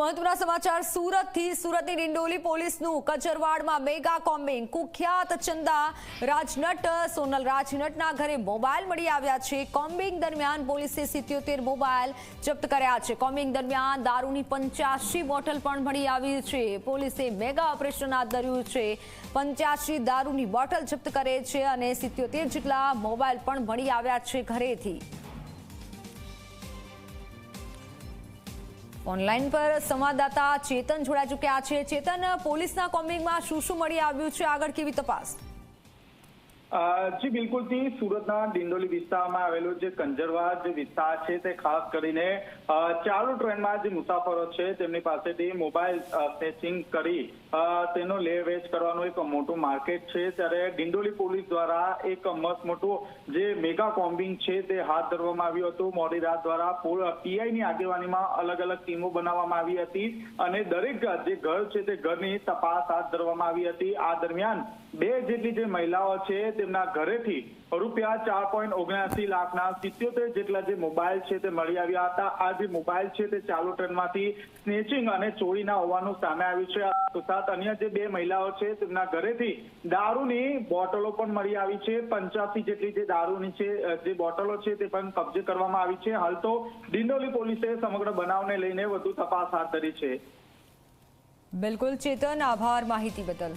મહત્વના સમાચાર સુરતથી. સુરતની ડિંડોલી પોલીસનું કચરવાડમાં મેગા કોમ્બિંગ. કુખ્યાત ચંદા રાજનટ, સોનલ રાજનટના ઘરે મોબાઈલ મળી આવ્યા છે. કોમ્બિંગ દરમિયાન પોલીસે સિત્યોતેર મોબાઈલ જપ્ત કર્યા છે. કોમ્બિંગ દરમિયાન દારૂની પંચ્યાસી બોટલ પણ મળી આવી છે. પોલીસે મેગા ઓપરેશન હાથ ધર્યું છે. પંચ્યાસી દારૂની બોટલ જપ્ત કરે છે અને સિત્યોતેર જેટલા મોબાઈલ પણ મળી આવ્યા છે ઘરેથી. ઓનલાઈન પર સંવાદદાતા ચેતન જોડાઈ ચૂક્યા છે. ચેતન, પોલીસના કોમ્બિંગમાં શું શું મળી આવ્યું છે? આગળ કેવી તપાસ? જી બિલકુલથી સુરતના ડિંડોલી વિસ્તારમાં આવેલો જે કંજરવા જે વિસ્તાર છે તે ખાસ કરીને ચાલુ ટ્રેનમાં જે મુસાફરો છે તેમની પાસેથી મોબાઈલ સ્નેચિંગ કરી તેનો લે વેચ કરવાનું એક મોટું માર્કેટ છે. ત્યારે ડિંડોલી પોલીસ દ્વારા એક મસ્ત મોટું જે મેગા કોમ્બિંગ છે તે હાથ ધરવામાં આવ્યું હતું. મોડી રાત દ્વારા પીઆઈની આગેવાનીમાં અલગ અલગ ટીમો બનાવવામાં આવી હતી અને દરેક જે ઘર છે તે ઘરની તપાસ હાથ ધરવામાં આવી હતી. આ દરમિયાન બે જેટલી જે મહિલાઓ છે તેમના ઘરેથી રૂપિયા ચાર પોઈન્ટ ઓગણસી લાખના સિત્યોતેર જેટલા જે મોબાઈલ છે તે મળી આવ્યા હતા. આ જે મોબાઈલ છે તે ચાલુ ટ્રેનમાંથી સ્નેચિંગ અને ચોરીના હોવાનું સામે આવ્યું છે. સાથ અન્ય જે બે મહિલાઓ છે તેમના ઘરેથી દારૂની બોટલો પણ મળી આવી છે. પંચ્યાસી જેટલી જે દારૂની છે જે બોટલો છે તે પણ કબજે કરવામાં આવી છે. હાલ તો ડિંડોલી પોલીસે સમગ્ર બનાવને લઈને વધુ તપાસ હાથ ધરી છે. બિલકુલ ચેતન, આભાર માહિતી બદલ.